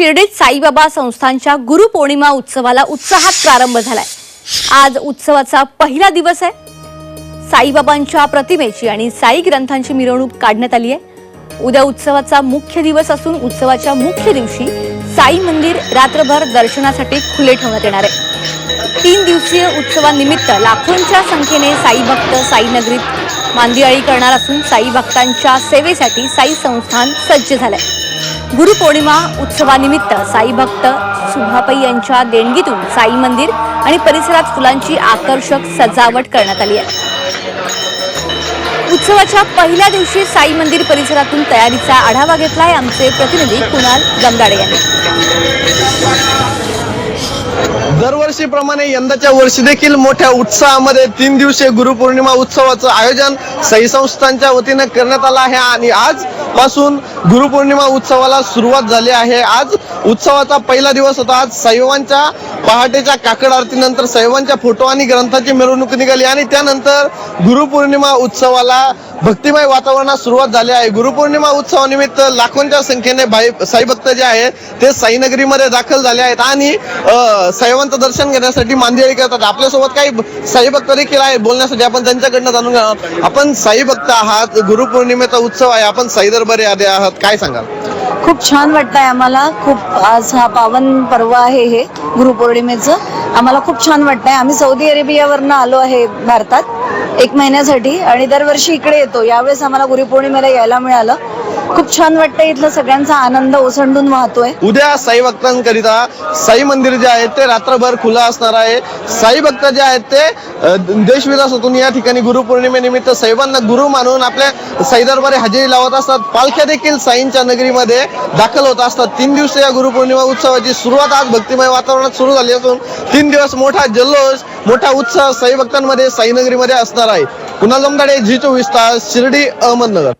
शिर्डीत साईबाबा संस्थांच्या गुरुपौर्णिमा उत्सवाला उत्साहात प्रारंभ झालाय. आज उत्सवाचा पहिला दिवस आहे. साईबाबांच्या प्रतिमेची आणि साई ग्रंथांची मिरवणूक काढण्यात आली आहे. उद्या उत्सवाचा मुख्य दिवस असून उत्सवाच्या मुख्य दिवशी साई मंदिर रात्रभर दर्शनासाठी खुले ठेवण्यात येणार आहे. तीन दिवसीय उत्सवानिमित्त लाखोंच्या संख्येने साई भक्त साई नगरीत मांदियाळी करणार असून साई भक्तांच्या सेवेसाठी साई संस्थान सज्ज झालंय. गुरुपौर्णिमा उत्सवानिमित्त साई भक्त सुभापई यांच्या देणगीतून साई मंदिर आणि परिसरात फुलांची आकर्षक सजावट करण्यात आली आहे. उत्सवाच्या पहिल्या दिवशी साई मंदिर परिसरातून तयारीचा आढावा घेतलाय आमचे प्रतिनिधी कुणाल गंगाडे यांनी. दरवर्षीप्रमाणे यंदाच्या वर्षी देखील मोठ्या उत्साहामध्ये तीन दिवसीय गुरुपौर्णिमा उत्सवाचं आयोजन सई संस्थांच्या वतीने करण्यात आलं आहे आणि आज पासून गुरुपौर्णिमा उत्सवाला सुरुवात झाली आहे. आज उत्सवाचा पहिला दिवस होता. आज सैवांच्या पहाटेच्या काकड आरतीनंतर सैवांच्या फोटो आणि ग्रंथाची मिरवणूक निघाली आणि त्यानंतर गुरुपौर्णिमा उत्सवाला भक्तिमय वातावरणात सुरुवात झाली आहे. गुरुपौर्णिमा उत्सवानिमित्त लाखोंच्या संख्येने भाई साई भक्त जे आहेत ते साईनगरीमध्ये दाखल झाले आहेत आणि साईवांचं दर्शन घेण्यासाठी मांदियाळी करतात. आपल्यासोबत काही साई भक्त देखील आहेत बोलण्यासाठी. आपण त्यांच्याकडनं जाणून घेणार आपण साई भक्त आहात. गुरुपौर्णिमेचा उत्सव आहे. आपण साई दरबारी आले आहात काय सांगाल? खूप छान वाटतंय आम्हाला. खूप आज हा पावन पर्व आहे हे गुरुपौर्णिमेचं. आम्हाला खूप छान वाटतंय. आम्ही सौदी अरेबियावरनं आलो आहे भारतात एक महिन्यासाठी आणि दरवर्षी इकडे येतो. यावेळेस आम्हाला गुरुपौर्णिमेला यायला मिळालं. खूप छान वाटतं इथलं सगळ्यांचा आनंद ओसंडून वाहतोय. उद्या साई भक्तांकरिता साई मंदिर जे आहे ते रात्रभर खुलं असणार आहे. साई भक्त जे आहेत ते अ, देश या ठिकाणी गुरुपौर्णिमेनिमित्त साहेबांना गुरु मानून आपल्या साई दरबारी हजेरी लावत असतात. पालख्या देखील साईंच्या नगरीमध्ये दाखल होत असतात. तीन दिवस या गुरुपौर्णिमा उत्सवाची सुरुवात आज भक्तिमय वातावरणात सुरू झाली असून तीन दिवस मोठा जल्लोष मोठा उत्साह साई भक्तांमध्ये साईनगरीमध्ये असणार आहे. कुणाल जमदाडे जी चोवीस तास शिर्डी अहमदनगर.